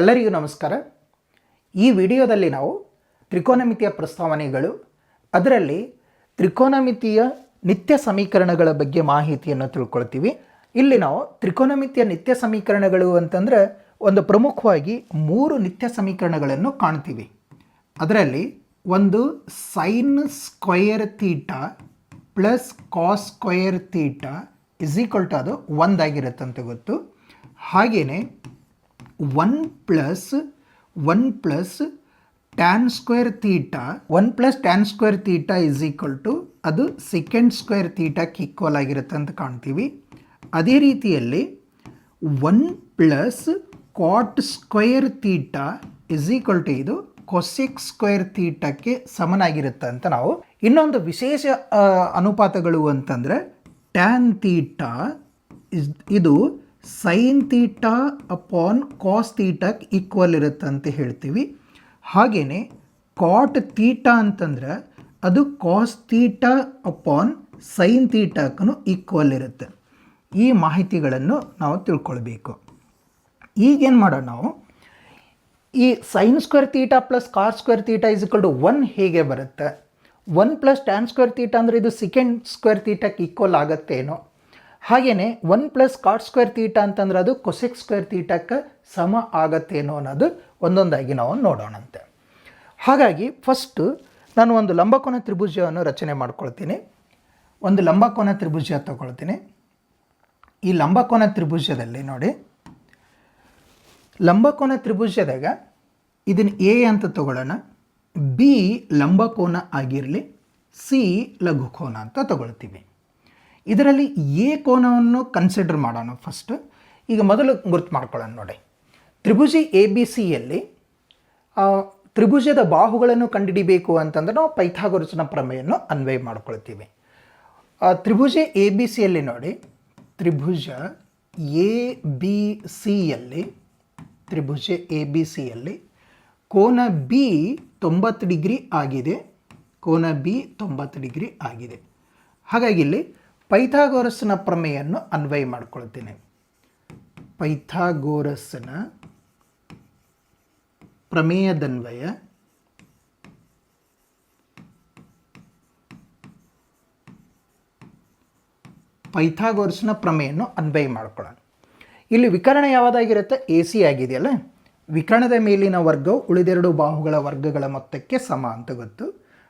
ಎಲ್ಲರಿಗೂ ನಮಸ್ಕಾರ. ಈ ವಿಡಿಯೋದಲ್ಲಿ ನಾವು ತ್ರಿಕೋನಮಿತಿಯ ಪ್ರಸ್ತಾವನೆಗಳು, ಅದರಲ್ಲಿ ತ್ರಿಕೋನಮಿತಿಯ ನಿತ್ಯ ಸಮೀಕರಣಗಳ ಬಗ್ಗೆ ಮಾಹಿತಿಯನ್ನು ತಿಳ್ಕೊಳ್ತೀವಿ. ಇಲ್ಲಿ ನಾವು ತ್ರಿಕೋನಮಿತಿಯ ನಿತ್ಯ ಸಮೀಕರಣಗಳು ಅಂತಂದ್ರೆ ಒಂದು ಪ್ರಮುಖವಾಗಿ ಮೂರು ನಿತ್ಯ ಸಮೀಕರಣಗಳನ್ನು ಕಾಣ್ತೀವಿ. ಅದರಲ್ಲಿ ಒಂದು sine square theta plus cos square theta is equal to ಅದು ಒಂದಾಗಿರುತ್ತಂತೆ ಗೊತ್ತು. ಹಾಗೆಯೇ one plus one plus tan square theta one plus tan square theta is equal to ಅದು ಸೆಕೆಂಡ್ ಸ್ಕ್ವೇರ್ ತೀಟಾಕ್ಕೆ ಈಕ್ವಲ್ ಆಗಿರುತ್ತೆ ಅಂತ ಕಾಣ್ತೀವಿ. ಅದೇ ರೀತಿಯಲ್ಲಿ one plus cot square theta is equal to ಇದು ಕೊಸೆಕ್ ಸ್ಕ್ವೇರ್ ತೀಟಕ್ಕೆ ಸಮನಾಗಿರುತ್ತೆ ಅಂತ ನಾವು. ಇನ್ನೊಂದು ವಿಶೇಷ ಅನುಪಾತಗಳು ಅಂತಂದರೆ ಟ್ಯಾನ್ ತೀಟಾ ಇದು sine theta upon cos ತೀಟಾಕ್ಕೆ equal ಇರುತ್ತೆ ಅಂತ ಹೇಳ್ತೀವಿ. ಹಾಗೆಯೇ ಕಾಟ್ ತೀಟಾ ಅಂತಂದ್ರೆ ಅದು ಕಾಸ್ ತೀಟಾ ಅಪಾನ್ ಸೈನ್ ತೀಟಾಕ್ಕೂ ಈಕ್ವಲ್ ಇರುತ್ತೆ. ಈ ಮಾಹಿತಿಗಳನ್ನು ನಾವು ತಿಳ್ಕೊಳ್ಬೇಕು. ಈಗೇನು ಮಾಡೋಣ ನಾವು? ಈ sine square theta plus cos square theta is equal to one ಹೇಗೆ ಬರುತ್ತೆ? One plus tan square theta ಅಂದರೆ ಇದು ಸೆಕೆಂಡ್ ಸ್ಕ್ವೇರ್ ತೀಟಕ್ಕೆ ಈಕ್ವಲ್ ಆಗುತ್ತೇನೋ? ಹಾಗೆಯೇ one plus cot square theta ಅಂತಂದ್ರೆ ಅದು ಕೊಸೆಕ್ ಸ್ಕ್ವೇರ್ ತೀಟಕ್ಕೆ ಸಮ ಆಗತ್ತೇನೋ ಅನ್ನೋದು ಒಂದೊಂದಾಗಿ ನಾವು ನೋಡೋಣಂತೆ. ಹಾಗಾಗಿ ಫಸ್ಟು ನಾನು ಒಂದು ಲಂಬಕೋನ ತ್ರಿಭುಜವನ್ನು ರಚನೆ ಮಾಡ್ಕೊಳ್ತೀನಿ. ಒಂದು ಲಂಬಕೋನ ತ್ರಿಭುಜ ತಗೊಳ್ತೀನಿ. ಈ ಲಂಬಕೋನ ತ್ರಿಭುಜದಲ್ಲಿ ನೋಡಿ. ಲಂಬಕೋನ ತ್ರಿಭುಜದಾಗ ಇದನ್ನು ಎ ಅಂತ ತಗೊಳ್ಳೋಣ. ಬಿ ಲಂಬಕೋನ ಆಗಿರಲಿ ಸಿ ಲಘುಕೋನ ಅಂತ ತಗೊಳ್ತೀವಿ. ಇದರಲ್ಲಿ ಎ ಕೋನವನ್ನು ಕನ್ಸಿಡರ್ ಮಾಡೋಣ ಫಸ್ಟ್ ಈಗ ಮೊದಲು ಗುರುತು ಮಾಡ್ಕೊಳ್ಳೋಣ ನೋಡಿ. ತ್ರಿಭುಜ ಎ ಬಿ ಸಿಯಲ್ಲಿ ತ್ರಿಭುಜದ ಬಾಹುಗಳನ್ನು ಕಂಡುಹಿಡಿಬೇಕು ಅಂತಂದ್ರೆ ನಾವು ಪೈಥಾಗೊರಸನ ಪ್ರಮೇಯನ್ನು ಅನ್ವಯ ಮಾಡ್ಕೊಳ್ತೀವಿ. ತ್ರಿಭುಜ ಎ ಬಿ ಸಿಯಲ್ಲಿ ನೋಡಿ, ತ್ರಿಭುಜ ಎ ಬಿ ಸಿಯಲ್ಲಿ ತ್ರಿಭುಜ ಎ ಬಿ ಸಿಯಲ್ಲಿ ಕೋನ ಬಿ ತೊಂಬತ್ತು ಡಿಗ್ರಿ ಆಗಿದೆ, ಕೋನ ಬಿ ತೊಂಬತ್ತು ಡಿಗ್ರಿ ಆಗಿದೆ. ಹಾಗಾಗಿ ಇಲ್ಲಿ ಪೈಥಾಗೋರಸ್ನ ಪ್ರಮೇಯನ್ನು ಅನ್ವಯ ಮಾಡ್ಕೊಳ್ತೀನಿ. ಪೈಥಾಗೋರಸ್ನ ಪ್ರಮೇಯದನ್ವಯ ಪೈಥಾಗೋರಸ್ನ ಪ್ರಮೇಯನ್ನು ಅನ್ವಯ ಮಾಡ್ಕೊಳ್ಳೋಣ ಇಲ್ಲಿ ವಿಕರಣ ಯಾವುದಾಗಿರುತ್ತೆ? ಎ ಸಿ ಆಗಿದೆಯಲ್ಲ? ವಿಕರಣದ ಮೇಲಿನ ವರ್ಗವು ಉಳಿದೆರಡು ಬಾಹುಗಳ ವರ್ಗಗಳ ಮೊತ್ತಕ್ಕೆ ಸಮ ಅಂತ ಗೊತ್ತು.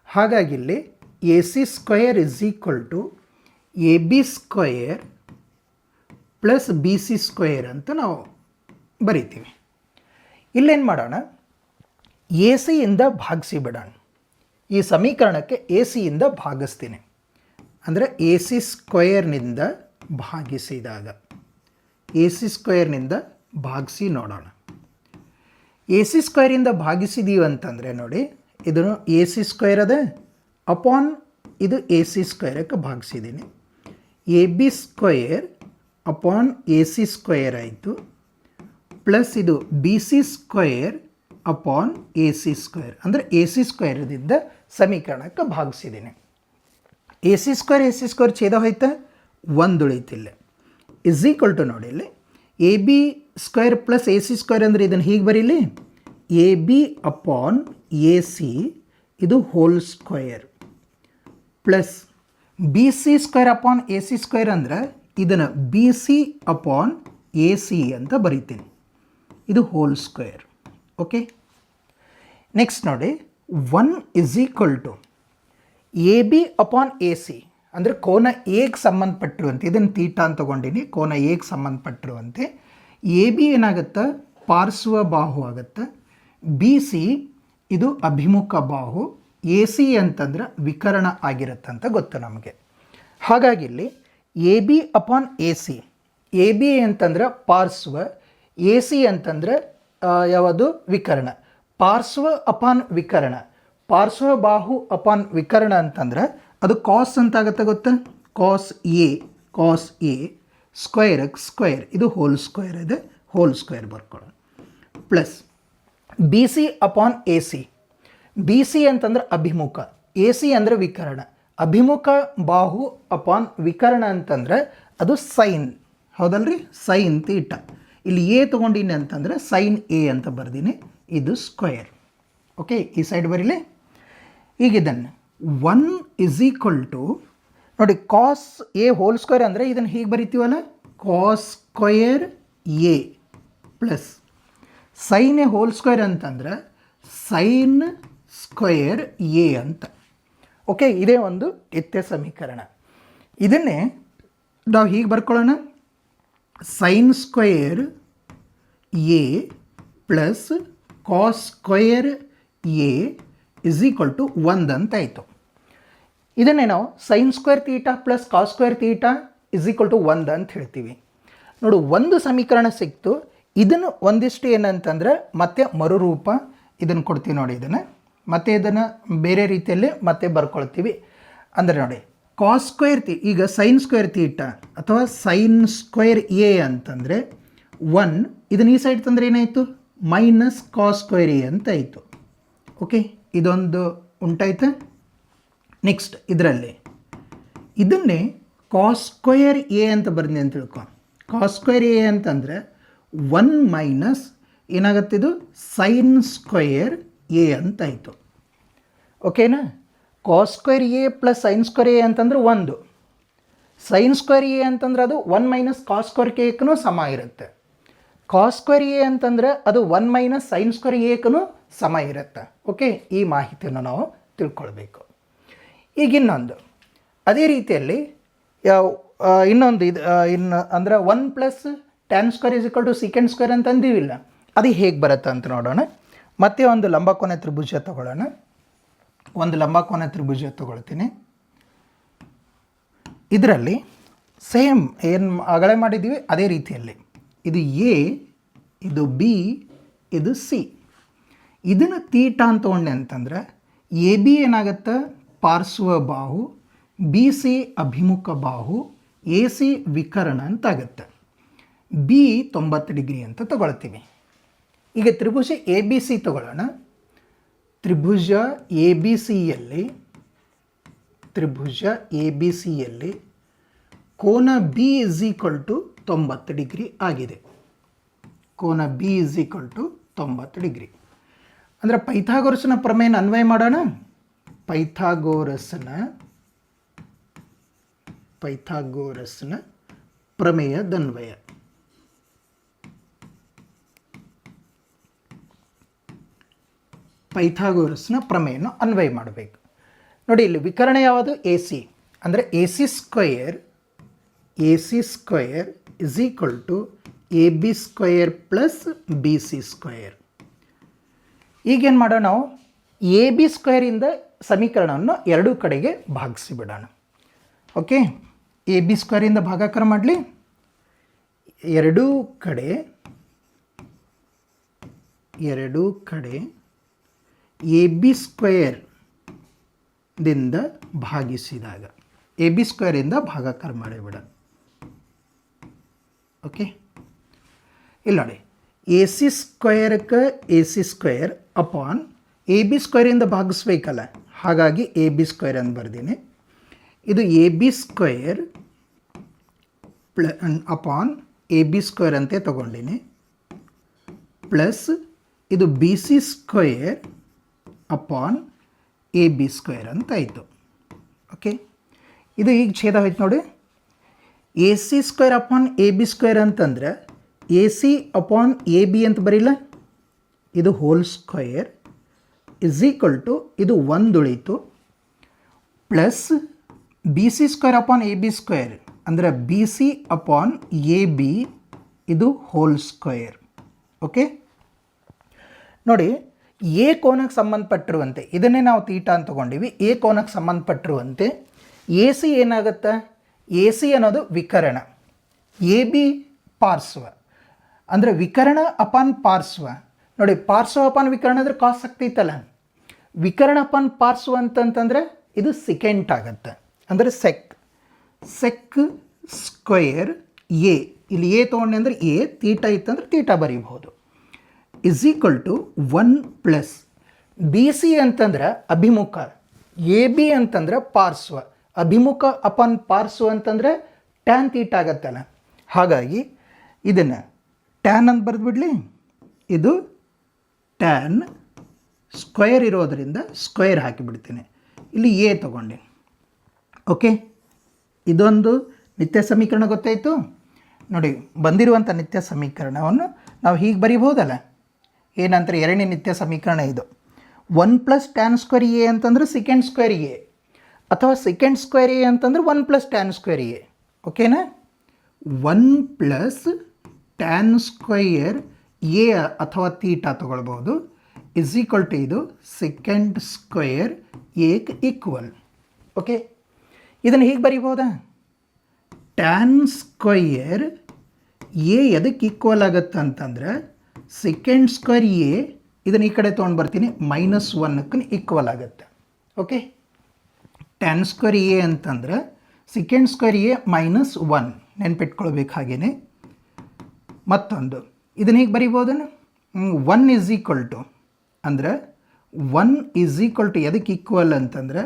ಹಾಗಾಗಿ ಇಲ್ಲಿ A C square is equal to A B square plus B C square ಅಂತ ನಾವು ಬರಿತೀವಿ. ಇಲ್ಲೇನು ಮಾಡೋಣ? ಎ ಸಿಯಿಂದ ಭಾಗಿಸಿ ಬಿಡೋಣ. ಈ ಸಮೀಕರಣಕ್ಕೆ ಎ ಸಿಯಿಂದ ಭಾಗಿಸ್ತೀನಿ. ಅಂದರೆ ಎ ಸಿ ಸ್ಕ್ವಯರ್ನಿಂದ ಭಾಗಿಸಿದಾಗ. ಎ ಸಿ ಸ್ಕ್ವಯರ್ನಿಂದ ಭಾಗಿಸಿ ನೋಡೋಣ. ಎ ಸಿ ಸ್ಕ್ವಯರಿಂದ ಭಾಗಿಸಿದೀವಿ ಅಂತಂದರೆ ನೋಡಿ, ಇದನ್ನು ಎ ಸಿ ಸ್ಕ್ವಯರ್ ಅದೇ, ಅಪಾನ್ ಇದು ಎ ಸಿ ಸ್ಕ್ವಯರಕ್ಕೆ ಭಾಗಿಸಿದ್ದೀನಿ A B square upon A C square ಆಯಿತು, ಪ್ಲಸ್ ಇದು B C square upon A C square ಅಂದರೆ ಎ ಸಿ ಸ್ಕ್ವಯರ್ದಿಂದ ಸಮೀಕರಣಕ್ಕೆ ಭಾಗಿಸಿದ್ದೀನಿ. A C square, A C square ಛೇದ ಹೋಯ್ತಾ? ಒಂದು ಉಳಿತಿಲ್ಲ ಇಸ್ ಈಕ್ವಲ್ ಟು ನೋಡಿ ಇಲ್ಲಿ. A B square plus A C square ಅಂದರೆ ಇದನ್ನು ಹೀಗೆ ಬರೀಲಿ? A B upon A C, ಇದು whole square plus B C square upon A C square ಅಂದರೆ ಇದನ್ನು B C upon A C ಅಂತ ಬರಿತೀನಿ. ಇದು ಹೋಲ್ ಸ್ಕ್ವೇರ್ ಓಕೆ ನೆಕ್ಸ್ಟ್ ನೋಡಿ one is equal to A B upon A C ಅಂದರೆ ಕೋನ ಎಗೆ ಸಂಬಂಧಪಟ್ಟಿರುವಂತೆ, ಇದನ್ನು ತೀಟ ಅಂತ ತಗೊಂಡಿನಿ, ಕೋನ ಎಗೆ ಸಂಬಂಧಪಟ್ಟಿರುವಂತೆ ಎ ಬಿ ಏನಾಗುತ್ತೆ? ಪಾರ್ಶ್ವ ಬಾಹು ಆಗುತ್ತೆ. ಬಿ ಸಿ ಇದು ಅಭಿಮುಖ ಬಾಹು. ಎ ಸಿ ಅಂತಂದ್ರೆ ವಿಕರಣ ಆಗಿರುತ್ತೆ ಅಂತ ಗೊತ್ತು ನಮಗೆ. ಹಾಗಾಗಿ ಇಲ್ಲಿ A B upon A C A B ಅಂತಂದ್ರೆ ಪಾರ್ಶ್ವ ಎ ಸಿ ಅಂತಂದ್ರೆ ಯಾವುದು? ವಿಕರಣ. ಪಾರ್ಶ್ವ ಅಪಾನ್ ವಿಕರಣ. ಪಾರ್ಶ್ವ ಬಾಹು ಅಪಾನ್ ವಿಕರಣ ಅಂತಂದ್ರೆ ಅದು ಕಾಸ್ ಅಂತ ಆಗುತ್ತೆ ಗೊತ್ತಾ cos A cos A square square ಇದು ಹೋಲ್ ಸ್ಕ್ವೇರ್ ಇದೆ. Whole square ಬರ್ಕೊಳ್ಳೋಣ. Plus B C upon A C B C ಅಂತಂದ್ರೆ ಅಭಿಮುಖ ಎ ಸಿ ಅಂದರೆ ವಿಕರಣ. ಅಭಿಮುಖ ಬಾಹು ಅಪಾನ್ ವಿಕರಣ ಅಂತಂದ್ರೆ ಅದು ಸೈನ್ ಹೌದಲ್ರಿ? Sine theta. ಇಲ್ಲಿ ಎ ತೊಗೊಂಡಿನಿ ಅಂತಂದರೆ ಸೈನ್ ಎ ಅಂತ ಬರ್ದೀನಿ. ಇದು ಸ್ಕ್ವೇರ್ ಓಕೆ ಈ ಸೈಡ್ ಬರೀಲಿ. ಈಗ ಇದನ್ನು ಒನ್ ಇಸ್ ಈಕ್ವಲ್ ಟು ನೋಡಿ ಕಾಸ್ ಎ ಹೋಲ್ ಸ್ಕ್ವೇರ್ ಅಂದರೆ ಇದನ್ನು ಹೀಗೆ ಬರಿತೀವಲ್ಲ? Cos square A plus sine A whole square ಅಂತಂದ್ರೆ ಸೈನ್ ಸ್ಕ್ವಯರ್ ಎ ಅಂತ. ಓಕೆ ಇದೇ ಒಂದು ಎತ್ತೆ ಸಮೀಕರಣ. ಇದನ್ನೇ ನಾವು ಹೀಗೆ ಬರ್ಕೊಳ್ಳೋಣ. Sine square A plus cos square A is equal to ಒಂದು ಅಂತ ಆಯಿತು ಇದನ್ನೇ ನಾವು sine square theta plus cos square theta is equal to ಒಂದು ಅಂತ ಹೇಳ್ತೀವಿ. ನೋಡು, ಒಂದು ಸಮೀಕರಣ ಸಿಕ್ತು. ಇದನ್ನು ಒಂದಿಷ್ಟು ಏನಂತಂದ್ರೆ ಮತ್ತೆ ಮರುರೂಪ ಇದನ್ನು ಕೊಡ್ತೀವಿ ನೋಡಿ ಇದನ್ನು. ಮತ್ತೆ ಇದನ್ನು ಬೇರೆ ರೀತಿಯಲ್ಲಿ ಮತ್ತೆ ಬರ್ಕೊಳ್ತೀವಿ. ಅಂದರೆ ನೋಡಿ ಕಾಸ್ ಸ್ಕ್ವೇರ್ ತಿ ಈಗ ಸೈನ್ ಸ್ಕ್ವೇರ್ ತೀಟ ಅಥವಾ ಸೈನ್ ಸ್ಕ್ವೇರ್ ಎ ಅಂತಂದರೆ ಒನ್ ಇದನ್ನ ಈ ಸೈಡ್ ತಂದರೆ ಏನಾಯಿತು? ಮೈನಸ್ ಕಾಸ್ ಸ್ಕ್ವೇರ್ ಎ ಅಂತ ಆಯಿತು. ಓಕೆ ಇದೊಂದು ಉಂಟಾಯ್ತಾ? ನೆಕ್ಸ್ಟ್ ಇದರಲ್ಲಿ. ಇದನ್ನೇ ಕಾಸ್ ಸ್ಕ್ವೇರ್ ಎ ಅಂತ ಬರ್ದಿ ಅಂತ ತಿಳ್ಕೊ. ಕಾಸ್ ಸ್ಕ್ವೇರ್ ಎ ಅಂತಂದರೆ ಒನ್ ಮೈನಸ್ ಏನಾಗತ್ತಿದು ಸೈನ್ ಸ್ಕ್ವಯರ್ ಎ ಅಂತ ಆಯಿತು. ಓಕೆನಾ? Cos square A plus sine square A ಅಂತಂದ್ರೆ ಒಂದು. ಸೈನ್ ಸ್ಕ್ವೇರ್ ಎ ಅಂತಂದ್ರೆ ಅದು ಒನ್ ಮೈನಸ್ ಕಾಸ್ ಸ್ಕ್ವೇರ್ ಕೇಕ್ನು ಸಮ ಇರುತ್ತೆ. ಕಾಸ್ ಸ್ಕ್ವೇರ್ ಎ ಅಂತಂದ್ರೆ ಅದು ಒನ್ ಮೈನಸ್ ಸೈನ್ ಸ್ಕ್ವೇರ್ ಏಕನು ಸಮ ಇರುತ್ತೆ. ಓಕೆ? ಈ ಮಾಹಿತಿಯನ್ನು ನಾವು ತಿಳ್ಕೊಳ್ಬೇಕು. ಈಗ ಇನ್ನೊಂದು. ಅದೇ ರೀತಿಯಲ್ಲಿ ಇನ್ನೊಂದು ಇದು ಇನ್ನು, ಅಂದರೆ one plus tan square is equal to second square ಅಂತ ಅಂದಿವಿಲ್ಲ. ಅದು ಹೇಗೆ ಬರುತ್ತೆ ಅಂತ ನೋಡೋಣ. ಮತ್ತೆ ಒಂದು ಲಂಬಕೋನ ತ್ರಿಭುಜ ತಗೊಳ್ಳೋಣ. ಒಂದು ಲಂಬಕೋನ ತ್ರಿಭುಜ ತಗೊಳ್ತೀನಿ. ಇದರಲ್ಲಿ ಸೇಮ್ ಏನು ಅಗಳೆ ಮಾಡಿದ್ದೀವಿ? ಅದೇ ರೀತಿಯಲ್ಲಿ. ಇದು ಎ, ಇದು ಬಿ, ಇದು ಸಿ. ಇದನ್ನು ತೀಟ ಅಂತ ತೊಗೊಂಡೆ ಅಂತಂದ್ರೆ, ಎ ಬಿ ಏನಾಗುತ್ತೆ? ಪಾರ್ಶ್ವ ಬಾಹು, ಬಿ ಸಿ ಅಭಿಮುಖ ಬಾಹು, ಎ ಸಿ ವಿಕರಣ ಅಂತ ಆಗುತ್ತೆ. ಬಿ ತೊಂಬತ್ತು ಡಿಗ್ರಿ ಅಂತ ತಗೊಳ್ತೀವಿ. ಈಗ ತ್ರಿಭುಜ ಎ ಬಿ ಸಿ ತಗೊಳ್ಳೋಣ. ತ್ರಿಭುಜ ಎ ಬಿ ಸಿಯಲ್ಲಿ ತ್ರಿಭುಜ ಎ ಬಿ ಸಿಯಲ್ಲಿ ಕೋನ ಬಿ ಇಸ್ ಈಕ್ವಲ್ ಟು ತೊಂಬತ್ತು ಡಿಗ್ರಿ ಆಗಿದೆ. ಕೋನ ಬಿ ಇಸ್ ಈಕ್ವಲ್ ಟು ತೊಂಬತ್ತು ಡಿಗ್ರಿ. ಅಂದರೆ ಪೈಥಾಗೋರಸ್ನ ಪ್ರಮೇಯನ ಅನ್ವಯ ಮಾಡೋಣ. ಪೈಥಾಗೋರಸ್ನ ಪೈಥಾಗೋರಸ್ನ ಪ್ರಮೇಯದನ್ವಯ ಪೈಥಾಗೋರಸ್ನ ಪ್ರಮೇಯನ್ನು ಅನ್ವಯ ಮಾಡಬೇಕು. ನೋಡಿ, ಇಲ್ಲಿ ವಿಕರಣ ಯಾವುದು? ಎ ಸಿ ಅಂದರೆ A C square A C square is equal to A B square plus B C square ಈಗೇನು ಮಾಡೋಣ ನಾವು? ಎ ಬಿ ಸ್ಕ್ವೇರಿಂದ ಸಮೀಕರಣವನ್ನು ಎರಡೂ ಕಡೆಗೆ ಭಾಗಿಸಿಬಿಡೋಣ ಓಕೆ? ಎ ಬಿ ಸ್ಕ್ವೇರಿಂದ ಭಾಗಾಕಾರ ಮಾಡಲಿ. ಎರಡೂ ಕಡೆ ಎರಡೂ ಕಡೆ ಎ ಬಿ ಸ್ಕ್ವೇರ್ದಿಂದ ಭಾಗಿಸಿದಾಗ, ಎ ಬಿ ಸ್ಕ್ವೇರಿಂದ ಭಾಗಾಕಾರ ಮಾಡಿಬಿಡ ಓಕೆ? ಇಲ್ಲ ನೋಡಿ, A C ಸ್ಕ್ವೇರ್ಕ್ಕೆ A C square upon A B square ಭಾಗಿಸ್ಬೇಕಲ್ಲ, ಹಾಗಾಗಿ ಎ ಬಿ ಸ್ಕ್ವೇರ್ ಅಂತ ಬರ್ದೀನಿ. ಇದು A B square ಪ್ಲ, upon A B square ಅಂತೆ ತಗೊಂಡಿನಿ. ಪ್ಲಸ್ ಇದು B C square upon A B square ಅಂತ ಇತ್ತು ಓಕೆ ಇದು ಈಗ ಛೇದ ಹೋಯ್ತು ನೋಡಿ. A C square upon A B square ಅಂತಂದ್ರೆ A C upon A B ಅಂತ ಬರೀಲ್ಲ ಇದು whole square is equal to ಇದು ಒಂದು ಉಳಿತು plus B C square upon A B square. ಅಂದರೆ B C upon A B ಇದು ಹೋಲ್ ಸ್ಕ್ವೇರ್ ಓಕೆ ನೋಡಿ ಎ ಕೋನಕ್ಕೆ ಸಂಬಂಧಪಟ್ಟಿರುವಂತೆ, ಇದನ್ನೇ ನಾವು ತೀಟ ಅಂತ ತಗೊಂಡಿವಿ. ಎ ಕೋನಕ್ಕೆ ಸಂಬಂಧಪಟ್ಟಿರುವಂತೆ, ಎ ಸಿ ಏನಾಗುತ್ತೆ? ಎ ಸಿ ಅನ್ನೋದು ವಿಕರಣ. ಎ ಬಿ ಪಾರ್ಶ್ವ. ಅಂದರೆ ವಿಕರಣ ಅಪಾನ್ ಪಾರ್ಶ್ವ. ನೋಡಿ, ಪಾರ್ಶ್ವ ಅಪಾನ್ ವಿಕರಣ ಅಂದರೆ ಕಾಸ್ ಆಗ್ತೈತಲ್ಲ ವಿಕರಣ ಅಪಾನ್ ಪಾರ್ಶ್ವ ಅಂತಂತಂದರೆ ಇದು ಸೆಕೆಂಟ್ ಆಗುತ್ತೆ. ಅಂದರೆ ಸೆಕ್ ಸೆಕ್ ಸ್ಕ್ವೇರ್ ಎ. ಇಲ್ಲಿ ಎ ತೊಗೊಂಡೆ ಅಂದರೆ ಎ ತೀಟ ಇತ್ತಂದ್ರೆ theta ಬರೀಬಹುದು. Is equal to one plus B C ಅಂತಂದ್ರೆ ಅಭಿಮುಖ ಎ ಬಿ ಅಂತಂದ್ರೆ ಪಾರ್ಶ್ವ, ಅಭಿಮುಖ ಅಪಾನ್ ಪಾರ್ಶ್ವ ಅಂತಂದರೆ ಟ್ಯಾನ್ ತೀಟ್ ಆಗತ್ತಲ್ಲ. ಹಾಗಾಗಿ ಇದನ್ನು ಟ್ಯಾನ್ ಅಂತ ಬರೆದ್ಬಿಡ್ಲಿ. ಇದು ಟ್ಯಾನ್ ಸ್ಕ್ವೇರ್ ಇರೋದರಿಂದ ಸ್ಕ್ವೇರ್ ಹಾಕಿಬಿಡ್ತೀನಿ. ಇಲ್ಲಿ ಎ ತಗೊಂಡೆ. ಓಕೆ ಇದೊಂದು ನಿತ್ಯ ಸಮೀಕರಣ ಗೊತ್ತಾಯಿತು? ನೋಡಿ ಬಂದಿರುವಂಥ ನಿತ್ಯ ಸಮೀಕರಣವನ್ನು ನಾವು ಹೀಗೆ ಬರಿಬೋದಲ್ಲ. ಏನಂತರ? ಎರಡನೇ ನಿತ್ಯ ಸಮೀಕರಣ ಇದು. One plus tan square A ಅಂತಂದ್ರೆ ಸೆಕೆಂಡ್ ಸ್ಕ್ವೇರ್ ಎ. ಅಥವಾ ಸೆಕೆಂಡ್ ಸ್ಕ್ವೇರ್ ಎ ಅಂತಂದ್ರೆ one plus tan square A. ಓಕೆನಾ one plus tan square A ಅಥವಾ ತೀಟ ತಗೊಳ್ಬೋದು. ಇಸ್ ಈಕ್ವಲ್ ಟು ಇದು ಸೆಕೆಂಡ್ ಸ್ಕ್ವೇರ್ ಏಕ್ ಈಕ್ವಲ್ ಓಕೆ ಇದನ್ನು ಹೀಗೆ ಬರಿಬೋದಾ? ಟ್ಯಾನ್ ಸ್ಕ್ವಯರ್ ಎ ಎದಕ್ಕೆ ಈಕ್ವಲ್ ಆಗುತ್ತೆ ಅಂತಂದ್ರೆ ಸೆಕೆಂಡ್ ಸ್ಕ್ವೇರ್ ಎ ಇದನ್ನು ಈ ಕಡೆ ತೊಗೊಂಡು ಬರ್ತೀನಿ. ಮೈನಸ್ ಒನ್ನಕ್ಕೂ ಈಕ್ವಲ್ ಆಗುತ್ತೆ. ಓಕೆ ಟೆನ್ ಸ್ಕ್ವೇರ್ ಎ ಅಂತಂದ್ರೆ second square A minus one ನೆನ್ಪಿಟ್ಕೊಳ್ಬೇಕು ಹಾಗೇನೆ. ಮತ್ತೊಂದು. ಇದನ್ನ ಹೀಗೆ ಬರಿಬೋದನ ಒನ್ ಇಸ್ ಈಕ್ವಲ್ ಟು ಅಂದ್ರೆ ಒನ್ ಇಸ್ ಈಕ್ವಲ್ ಟು ಎದಕ್ಕೆ ಈಕ್ವಲ್ ಅಂತಂದ್ರೆ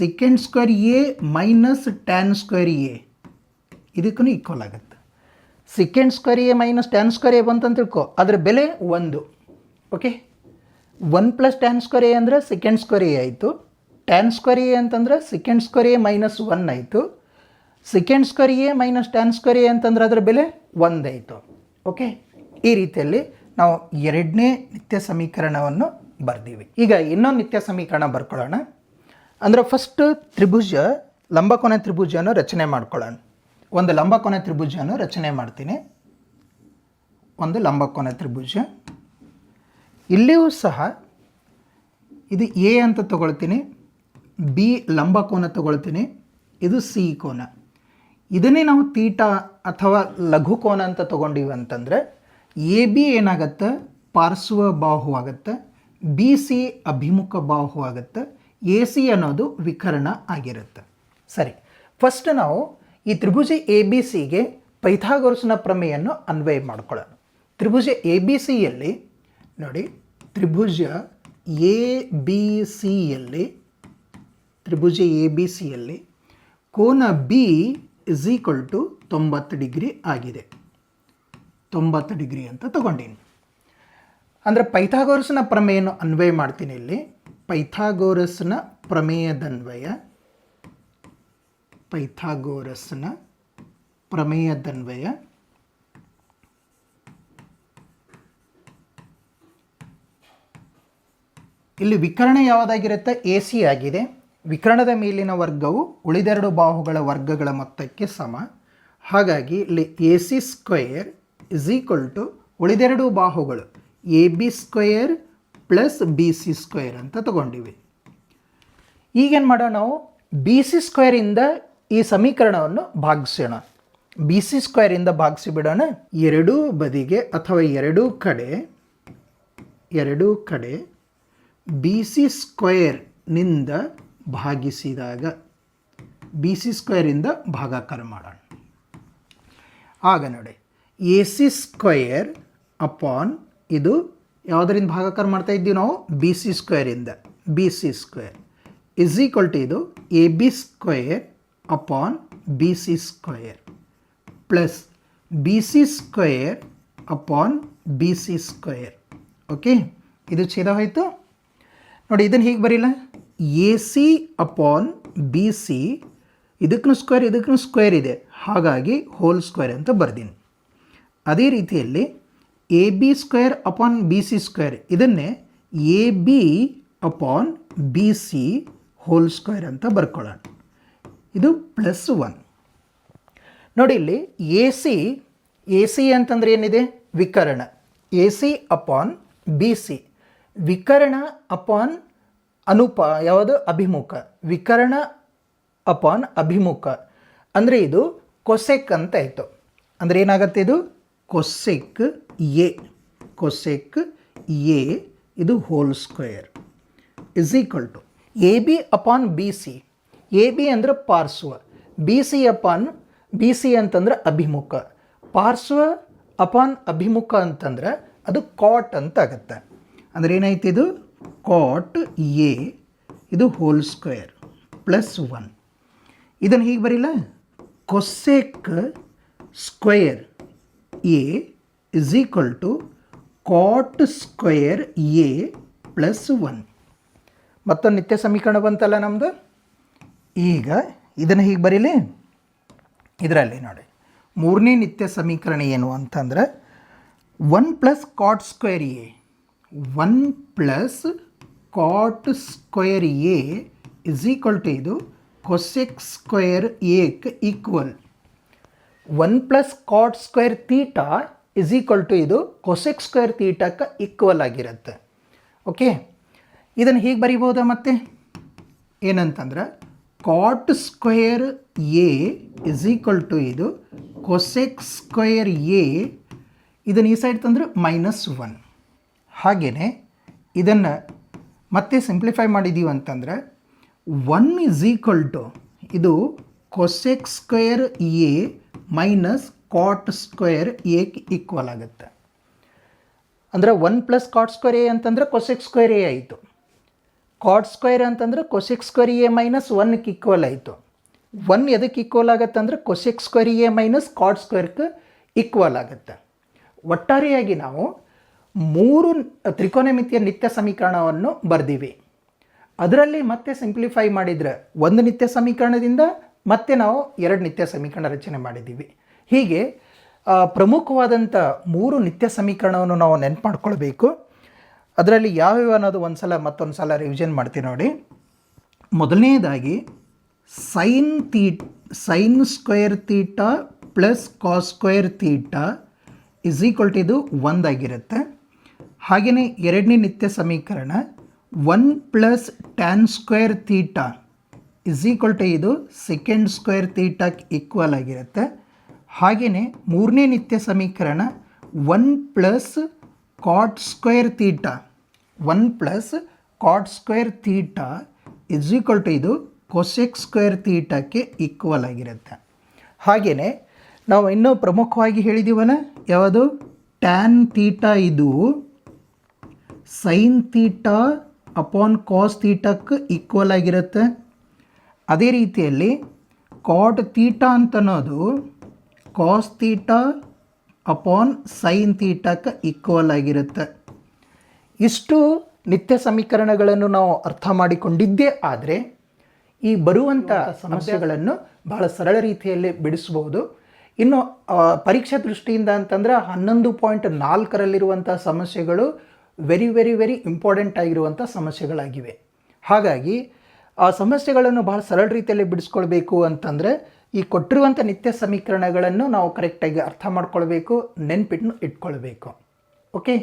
second square A minus tan square A ಇದಕ್ಕೂ ಈಕ್ವಲ್ ಆಗುತ್ತೆ. Second square A minus tan square A ಬಂತಂತ ತಿಳ್ಕೊ. ಅದರ ಬೆಲೆ ಒಂದು. Okay one plus tan square A ಅಂದರೆ ಸೆಕೆಂಡ್ ಸ್ಕ್ವೇರ್ ಎ ಆಯಿತು. ಟ್ಯಾನ್ ಸ್ಕ್ವೇರ್ ಎ ಅಂತಂದ್ರೆ second square A minus one ಆಯಿತು. Second square A minus tan square A ಅಂತಂದ್ರೆ ಅದರ ಬೆಲೆ ಒಂದಾಯಿತು ಓಕೆ ಈ ರೀತಿಯಲ್ಲಿ ನಾವು ಎರಡನೇ ನಿತ್ಯ ಸಮೀಕರಣವನ್ನು ಬರ್ದೀವಿ. ಈಗ ಇನ್ನೊಂದು ನಿತ್ಯ ಸಮೀಕರಣ ಬರ್ಕೊಳ್ಳೋಣ. ಅಂದರೆ ಫಸ್ಟ್ ತ್ರಿಭುಜ ಲಂಬಕೋನ ತ್ರಿಭುಜವನ್ನು ರಚನೆ ಮಾಡ್ಕೊಳ್ಳೋಣ. ಒಂದು ಲಂಬಕೋನ ತ್ರಿಭುಜವನ್ನು ರಚನೆ ಮಾಡ್ತೀನಿ. ಒಂದು ಲಂಬಕೋನ ತ್ರಿಭುಜ. ಇಲ್ಲಿಯೂ ಸಹ ಇದು ಎ ಅಂತ ತಗೊಳ್ತೀನಿ, ಬಿ ಲಂಬಕೋನ ತಗೊಳ್ತೀನಿ, ಇದು ಸಿ ಕೋನ. ಇದನ್ನೇ ನಾವು ತೀಟ ಅಥವಾ ಲಘು ಕೋನ ಅಂತ ತಗೊಂಡಿವಿ ಅಂತಂದರೆ, ಎ ಬಿ ಏನಾಗತ್ತೆ, ಪಾರ್ಶ್ವ ಬಾಹು ಆಗುತ್ತೆ, ಬಿ ಸಿ ಅಭಿಮುಖ ಬಾಹು ಆಗುತ್ತೆ, ಎ ಸಿ ಅನ್ನೋದು ವಿಕರ್ಣ ಆಗಿರುತ್ತೆ. ಸರಿ ಫಸ್ಟ್ ನಾವು ಈ ತ್ರಿಭುಜ ಎ ಬಿ ಸಿಗೆ ಪೈಥಾಗೊರಸ್ನ ಪ್ರಮೇಯನ್ನು ಅನ್ವಯ ಮಾಡ್ಕೊಳ್ಳೋಣ. ತ್ರಿಭುಜ ಎ ಬಿ ಸಿಯಲ್ಲಿ ನೋಡಿ, ತ್ರಿಭುಜ ಎ ಬಿ ಸಿಯಲ್ಲಿ ತ್ರಿಭುಜ ಎ ಬಿ ಸಿಯಲ್ಲಿ ಕೋನ ಬಿ ಇಸ್ ಈಕ್ವಲ್ ಟು ತೊಂಬತ್ತು ಡಿಗ್ರಿ ಆಗಿದೆ. ತೊಂಬತ್ತು ಡಿಗ್ರಿ ಅಂತ ತಗೊಂಡೀನಿ. ಅಂದರೆ ಪೈಥಾಗೋರಸ್ನ ಪ್ರಮೇಯವನ್ನು ಅನ್ವಯ ಮಾಡ್ತೀನಿ ಇಲ್ಲಿ. ಪೈಥಾಗೋರಸ್ನ ಪ್ರಮೇಯದನ್ವಯ ಪೈಥಾಗೋರಸ್ನ ಪ್ರಮೇಯದನ್ವಯ. ಇಲ್ಲಿ ವಿಕರಣ ಯಾವುದಾಗಿರುತ್ತೆ? ಎ ಸಿ ಆಗಿದೆ. ವಿಕರಣದ ಮೇಲಿನ ವರ್ಗವು ಉಳಿದೆರಡು ಬಾಹುಗಳ ವರ್ಗಗಳ ಮೊತ್ತಕ್ಕೆ ಸಮ. ಹಾಗಾಗಿ ಇಲ್ಲಿ A C square is equal to ಉಳಿದೆರಡು ಬಾಹುಗಳು A B square plus B C square ಅಂತ ತಗೊಂಡಿವಿ. ಈಗೇನು ಮಾಡೋಣ ನಾವು? ಬಿ ಸಿ ಸ್ಕ್ವೇರಿಂದ ಈ ಸಮೀಕರಣವನ್ನು ಭಾಗಿಸೋಣ. ಬಿ ಸಿ ಸ್ಕ್ವೇರಿಂದ ಭಾಗಿಸಿ ಬಿಡೋಣ. ಎರಡೂ ಬದಿಗೆ ಅಥವಾ ಎರಡೂ ಕಡೆ ಎರಡೂ ಕಡೆ ಬಿ ಸಿ ಸ್ಕ್ವೇರ್ನಿಂದ ಭಾಗಿಸಿದಾಗ ಬಿ ಸಿ ಸ್ಕ್ವೇರಿಂದ ಭಾಗಾಕಾರ ಮಾಡೋಣ. ಆಗ ನೋಡಿ ಎ ಸಿ ಸ್ಕ್ವೇರ್ ಅಪಾನ್ ಇದು ಯಾವುದರಿಂದ ಭಾಗಾಕಾರ ಮಾಡ್ತಾ ಇದ್ದೀವಿ ನಾವು? B C ಸ್ಕ್ವೇರಿಂದ B C square is equal to ಇದು A B square upon B C plus BC upon B C square okay ಇದು ಛೇದ ಹೋಯಿತು ನೋಡಿ, ಇದನ್ನು ಹೀಗೆ ಬರೀಲ್ಲ A C upon B C ಇದಕ್ಕೂ ಸ್ಕ್ವೇರ್ ಇದಕ್ಕೂ ಸ್ಕ್ವೇರ್ ಇದೆ. ಹಾಗಾಗಿ ಹೋಲ್ ಸ್ಕ್ವೇರ್ ಅಂತ ಬರ್ದೀನಿ. ಅದೇ ರೀತಿಯಲ್ಲಿ A B square upon B C square ಇದನ್ನೇ A B upon B C whole square ಅಂತ ಬರ್ಕೊಳ್ಳೋಣ. ಇದು ಪ್ಲಸ್ ಒನ್ ನೋಡಿ ಇಲ್ಲಿ ಎ ಸಿ ಎ ಸಿ ಅಂತಂದ್ರೆ ಏನಿದೆ? Vikarna. A C upon B C Vikarna upon ಅನುಪ, ಯಾವುದು? ಅಭಿಮುಖ. ವಿಕರಣ ಅಪಾನ್ ಅಭಿಮುಖ. ಅಂದರೆ ಇದು ಕೊಸೆಕ್ ಅಂತ ಆಯಿತು. ಅಂದರೆ ಏನಾಗುತ್ತೆ ಇದು? ಕೊಸೆಕ್ ಎ ಕೊಸೆಕ್ ಎ ಇದು whole square is equal to A B upon B C A B ಅಂದ್ರೆ ಪಾರ್ಶ್ವ, B C upon, B C ಅಂತಂದ್ರೆ ಅಭಿಮುಖ. ಪಾರ್ಶ್ವ ಅಪಾನ್ ಅಭಿಮುಖ ಅಂತಂದ್ರೆ ಅದು ಕಾಟ್ ಅಂತ ಆಗುತ್ತೆ. ಅಂದ್ರೆ ಏನಾಯ್ತು ಇದು? ಕಾಟ್ ಎ, ಇದು ಹೋಲ್ ಸ್ಕ್ವೇರ್ ಪ್ಲಸ್ ಒನ್ ಇದನ್ನು ಹೀಗೆ ಬರೀಲ್ಲ? Cosec square A is equal to cot square A plus one ಮತ್ತೊಂದು ನಿತ್ಯ ಸಮೀಕರಣ ಬಂತಲ್ಲ ನಮ್ಮದು ಈಗ ಇದನ್ನು ಹೀಗೆ ಬರೀಲಿ. ಇದರಲ್ಲಿ ನೋಡಿ. ಮೂರನೇ ನಿತ್ಯ ಸಮೀಕರಣ ಏನು ಅಂತಂದ್ರೆ one plus cot square A, one plus cot square A is equal to ಇದು cosec square Ek equal. One plus cot square theta is equal to ಇದು ಕೊಸೆಕ್ ಸ್ಕ್ವೇರ್ ತೀಟಕ್ಕೆ ಈಕ್ವಲ್ ಆಗಿರುತ್ತೆ. ಓಕೆ? ಇದನ್ನು ಹೀಗೆ ಬರಿಬೋದಾ ಮತ್ತೆ? ಏನಂತಂದ್ರೆ cot square A is equal to ಇದು. ಕೊಸೆಕ್ ಸ್ಕ್ವೇರ್ ಎ ಇದನ್ನು ಈ ಸೈಡ್ ತಂದರೆ ಮೈನಸ್ ಒನ್ ಹಾಗೆಯೇ ಇದನ್ನು ಮತ್ತೆ ಸಿಂಪ್ಲಿಫೈ ಮಾಡಿದ್ದೀವಿ ಅಂತಂದರೆ ಒನ್ ಇಸ್ ಈಕ್ವಲ್ ಟು ಇದು cosec square A minus cot square A equal ಆಗುತ್ತೆ. ಅಂದರೆ one plus cot square A ಅಂತಂದರೆ ಕೊಸೆಕ್ ಸ್ಕ್ವೇರ್ ಎ ಆಯಿತು. ಕಾಟ್ ಸ್ಕ್ವೇರ್ ಅಂತಂದ್ರೆ ಕೊಸೆಕ್ ಸ್ಕ್ವೇರ್ ಎ ಮೈನಸ್ ಒನ್ಗೆ ಈಕ್ವಲ್ ಆಯಿತು. ಒನ್ ಎದಕ್ಕೆ ಈಕ್ವಲ್ ಆಗುತ್ತೆ ಅಂದರೆ ಕೊಸೆಕ್ ಸ್ಕ್ವೇರ್ ಎ ಮೈನಸ್ ಕಾಡ್ ಸ್ಕ್ವೇರ್ಗೆ ಈಕ್ವಲ್ ಆಗುತ್ತೆ. ಒಟ್ಟಾರೆಯಾಗಿ ನಾವು ಮೂರು ತ್ರಿಕೋನಮಿತಿಯ ನಿತ್ಯ ಸಮೀಕರಣವನ್ನು ಬರೆದಿವಿ. ಅದರಲ್ಲಿ ಮತ್ತೆ ಸಿಂಪ್ಲಿಫೈ ಮಾಡಿದರೆ ಒಂದು ನಿತ್ಯ ಸಮೀಕರಣದಿಂದ ಮತ್ತೆ ನಾವು ಎರಡು ನಿತ್ಯ ಸಮೀಕರಣ ರಚನೆ ಮಾಡಿದ್ದೀವಿ ಹೀಗೆ ಪ್ರಮುಖವಾದಂಥ ಮೂರು ನಿತ್ಯ ಸಮೀಕರಣವನ್ನು ನಾವು ನೆನ್ಪು ಮಾಡ್ಕೊಳ್ಬೇಕು. ಅದರಲ್ಲಿ ಯಾವ್ಯಾವ ಅನ್ನೋದು ಒಂದು ಸಲ ಮತ್ತೊಂದು ಸಲ ರಿವಿಷನ್ ಮಾಡ್ತೀವಿ ನೋಡಿ. ಮೊದಲನೇದಾಗಿ sine theta sine square theta plus cos square theta is equal to ಇದು ಒಂದಾಗಿರುತ್ತೆ ಹಾಗೆಯೇ ಎರಡನೇ ನಿತ್ಯ ಸಮೀಕರಣ one plus tan square theta is equal to ಇದು ಸೆಕೆಂಡ್ ಸ್ಕ್ವೇರ್ ತೀಟಕ್ಕೆ ಈಕ್ವಲ್ ಆಗಿರುತ್ತೆ. ಹಾಗೆಯೇ ಮೂರನೇ ನಿತ್ಯ ಸಮೀಕರಣ one plus cot square theta one plus cot square theta is equal to ಇದು ಕೊಸೆಕ್ ಸ್ಕ್ವೇರ್ ತೀಟಕ್ಕೆ ಈಕ್ವಲ್ ಆಗಿರುತ್ತೆ. ಹಾಗೆಯೇ ನಾವು ಇನ್ನೂ ಪ್ರಮುಖವಾಗಿ ಹೇಳಿದ್ದೀವಲ್ಲ ಯಾವುದು? ಟ್ಯಾನ್ ತೀಟಾ ಇದು ಸೈನ್ ತೀಟಾ ಅಪಾನ್ ಕಾಸ್ ತೀಟಕ್ಕೆ ಈಕ್ವಲ್ ಆಗಿರುತ್ತೆ. ಅದೇ ರೀತಿಯಲ್ಲಿ ಕಾಟ್ ತೀಟಾ ಅಂತನೋದು ಕಾಸ್ ತೀಟಾ ಅಪಾನ್ ಸೈನ್ ತೀಟಕ್ಕೆ ಈಕ್ವಲ್ ಆಗಿರುತ್ತೆ. ಇಷ್ಟು ನಿತ್ಯ ಸಮೀಕರಣಗಳನ್ನು ನಾವು ಅರ್ಥ ಮಾಡಿಕೊಂಡಿದ್ದೇ ಆದರೆ ಈ ಬರುವಂಥ ಸಮಸ್ಯೆಗಳನ್ನು ಬಹಳ ಸರಳ ರೀತಿಯಲ್ಲಿ ಬಿಡಿಸ್ಬೋದು. ಇನ್ನು ಪರೀಕ್ಷಾ ದೃಷ್ಟಿಯಿಂದ ಅಂತಂದ್ರೆ ಹನ್ನೊಂದು ಪಾಯಿಂಟ್ ನಾಲ್ಕರಲ್ಲಿರುವಂಥ ಸಮಸ್ಯೆಗಳು ವೆರಿ ವೆರಿ ವೆರಿ ಇಂಪಾರ್ಟೆಂಟ್ ಆಗಿರುವಂಥ ಸಮಸ್ಯೆಗಳಾಗಿವೆ. ಹಾಗಾಗಿ ಆ ಸಮಸ್ಯೆಗಳನ್ನು ಬಹಳ ಸರಳ ರೀತಿಯಲ್ಲಿ ಬಿಡಿಸ್ಕೊಳ್ಬೇಕು ಅಂತಂದರೆ ಈ ಕೊಟ್ಟಿರುವಂಥ ನಿತ್ಯ ಸಮೀಕರಣಗಳನ್ನು ನಾವು ಕರೆಕ್ಟಾಗಿ ಅರ್ಥ ಮಾಡ್ಕೊಳ್ಬೇಕು ನೆನ್ಪಿಟ್ಟು ಇಟ್ಕೊಳ್ಬೇಕು. ಓಕೆ